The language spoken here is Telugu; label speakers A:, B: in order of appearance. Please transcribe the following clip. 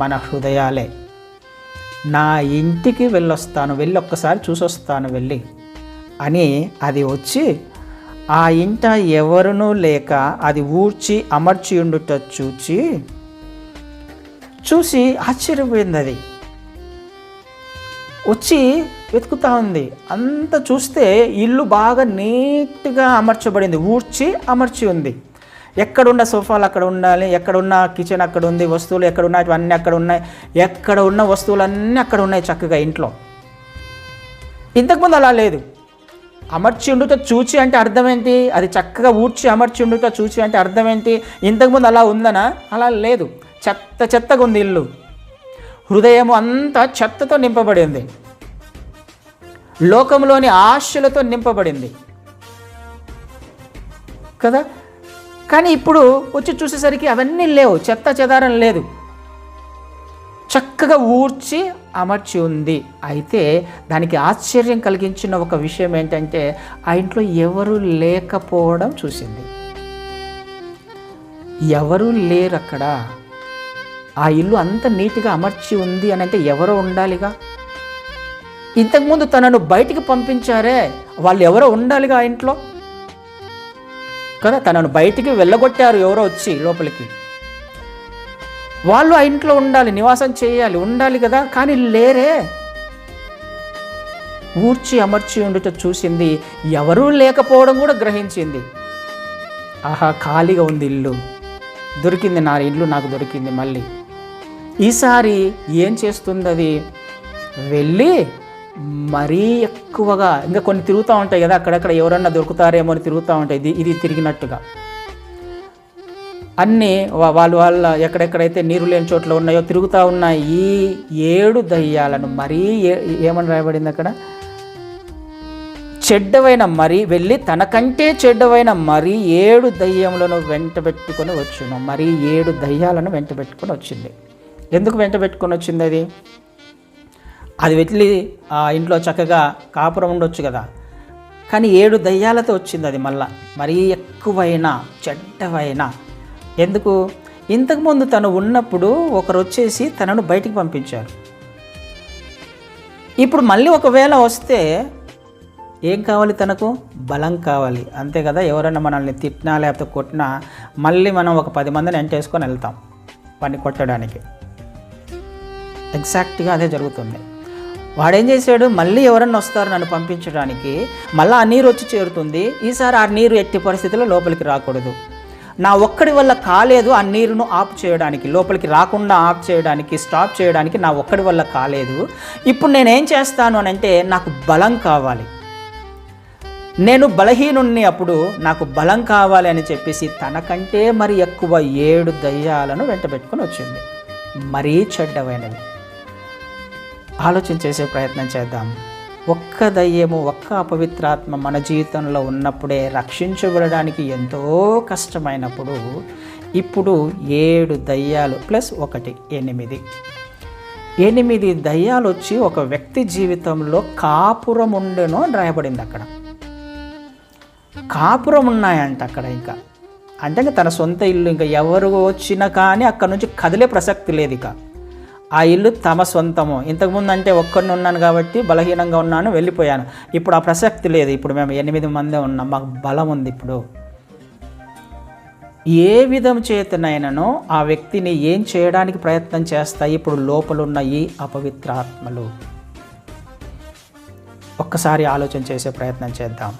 A: మన హృదయాలే. నా ఇంటికి వెళ్ళొస్తాను వెళ్ళి ఒక్కసారి చూసొస్తాను వెళ్ళి. అని అది వచ్చి ఆ ఇంట ఎవరునూ లేక అది ఊడ్చి అమర్చి ఉండుట చూచి చూసి ఆశ్చర్యపోయింది అది వచ్చి వెతుకుతా ఉంది. అంత చూస్తే ఇల్లు బాగా నీట్గా అమర్చబడింది ఊడ్చి అమర్చి ఉంది. ఎక్కడున్న సోఫాలు అక్కడ ఉండాలి ఎక్కడున్న కిచెన్ అక్కడ ఉంది వస్తువులు ఎక్కడ ఉన్నాయి అన్నీ అక్కడ ఉన్నాయి. ఎక్కడ ఉన్న వస్తువులన్నీ అక్కడ ఉన్నాయి చక్కగా ఇంట్లో. ఇంతకుముందు అలా లేదు. అమర్చి ఉండుట చూచి అంటే అర్థమేంటి? అది చక్కగా ఊడ్చి అమర్చి ఉండుట చూచి అంటే అర్థమేంటి? ఇంతకుముందు అలా ఉందనా? అలా లేదు. చెత్త చెత్తగా ఉంది ఇల్లు. హృదయము అంతా చెత్తతో నింపబడింది. లోకంలోని ఆశలతో నింపబడింది. కదా? కానీ ఇప్పుడు వచ్చి చూసేసరికి అవన్నీ లేవు చెత్త చెదారం లేదు. చక్కగా ఊడ్చి అమర్చి ఉంది. అయితే దానికి ఆశ్చర్యం కలిగించిన ఒక విషయం ఏంటంటే ఆ ఇంట్లో ఎవరు లేకపోవడం చూసింది. ఎవరు లేరు అక్కడ ఆ ఇల్లు అంత నీట్గా అమర్చి ఉంది అని అంటే ఎవరో ఉండాలిగా? ఇంతకుముందు తనను బయటికి పంపించారే వాళ్ళు ఎవరో ఉండాలిగా ఆ ఇంట్లో? కదా తనను బయటికి వెళ్ళగొట్టారు ఎవరో వచ్చి లోపలికి. వాళ్ళు ఆ ఇంట్లో ఉండాలి నివాసం చేయాలి ఉండాలి కదా కానీ లేరే. ఊడ్చి అమర్చి ఉండుట చూసింది ఎవరూ లేకపోవడం కూడా గ్రహించింది. ఆహా ఖాళీగా ఉంది ఇల్లు. దొరికింది నా ఇల్లు నాకు దొరికింది మళ్ళీ. ఈసారి ఏం చేస్తుంది అది? వెళ్ళి మరీ ఎక్కువగా ఇంకా కొన్ని తిరుగుతూ ఉంటాయి కదా అక్కడక్కడ ఎవరన్నా దొరుకుతారేమో అని తిరుగుతూ ఉంటాయి. ఇది ఇది తిరిగినట్టుగా. అన్నీ వాళ్ళు వాళ్ళ ఎక్కడెక్కడైతే నీరు లేని చోట్ల ఉన్నాయో తిరుగుతూ ఉన్న ఈ ఏడు దయ్యాలను మరీ ఏ- ఏమని రాయబడింది అక్కడ? చెడ్డవైన మరి వెళ్ళి తనకంటే చెడ్డవైన మరి ఏడు దయ్యములను వెంట పెట్టుకొని వచ్చును. మరి ఏడు దయ్యాలను వెంట పెట్టుకొని వచ్చింది. ఎందుకు వెంట పెట్టుకొని వచ్చింది అది? అది వెళ్ళి ఆ ఇంట్లో చక్కగా కాపురం ఉండొచ్చు కదా. కానీ ఏడు దయ్యాలతో వచ్చింది అది మళ్ళా. మరీ ఎక్కువైనా చెడ్డవైనా. ఎందుకు? ఇంతకుముందు తను ఉన్నప్పుడు ఒకరు వచ్చేసి తనను బయటికి పంపించారు. ఇప్పుడు మళ్ళీ ఒకవేళ వస్తే ఏం కావాలి తనకు? బలం కావాలి. అంతే కదా? ఎవరైనా మనల్ని తిట్టినా లేకపోతే కొట్టినా మళ్ళీ మనం ఒక పది మందిని ఎంటేసుకొని వెళ్తాం. పని కొట్టడానికి. ఎగ్జాక్ట్గా అదే జరుగుతుంది. వాడేం చేశాడు? మళ్ళీ ఎవరన్నా వస్తారు నన్ను పంపించడానికి మళ్ళీ ఆ నీరు వచ్చి చేరుతుంది. ఈసారి ఆ నీరు ఎట్టి పరిస్థితుల్లో లోపలికి రాకూడదు. నా ఒక్కడి వల్ల కాలేదు ఆ నీరును ఆఫ్ చేయడానికి లోపలికి రాకుండా ఆఫ్ చేయడానికి స్టాప్ చేయడానికి నా ఒక్కడి వల్ల కాలేదు. ఇప్పుడు నేనేం చేస్తాను అని అంటే నాకు బలం కావాలి. నేను బలహీనుణ్ణి అప్పుడు నాకు బలం కావాలి అని చెప్పేసి తనకంటే మరి ఎక్కువ ఏడు దయ్యాలను వెంటబెట్టుకుని వచ్చింది. మరీ చెడ్డమైనవి ఆలోచన చేసే ప్రయత్నం చేద్దాం. ఒక్క దయ్యము ఒక్క అపవిత్రాత్మ మన జీవితంలో ఉన్నప్పుడే రక్షించబడడానికి ఎంతో కష్టమైనప్పుడు ఇప్పుడు ఏడు దయ్యాలు ప్లస్ ఒకటి ఎనిమిది. ఎనిమిది దయ్యాలు వచ్చి ఒక వ్యక్తి జీవితంలో కాపురం ఉండెను అని రాయబడింది అక్కడ. కాపురం ఉన్నాయంట అక్కడ ఇంకా. అంటే ఇంకా తన సొంత ఇల్లు ఇంకా ఎవరు వచ్చినా కానీ అక్కడ నుంచి కదిలే ప్రసక్తి లేదు ఇక. ఆ ఇల్లు తమ సొంతము ఇంతకుముందు అంటే ఒక్కరిని ఉన్నాను కాబట్టి బలహీనంగా ఉన్నాను వెళ్ళిపోయాను. ఇప్పుడు ఆ ప్రసక్తి లేదు. ఇప్పుడు మేము ఎనిమిది మందే ఉన్నాం. మాకు బలం ఉంది ఇప్పుడు. ఏ విధం చేతనైనానో ఆ వ్యక్తిని ఏం చేయడానికి ప్రయత్నం చేస్తాయి? ఇప్పుడు లోపలున్న ఈ అపవిత్రాత్మలు. ఒక్కసారి ఆలోచన చేసే ప్రయత్నం చేద్దాం.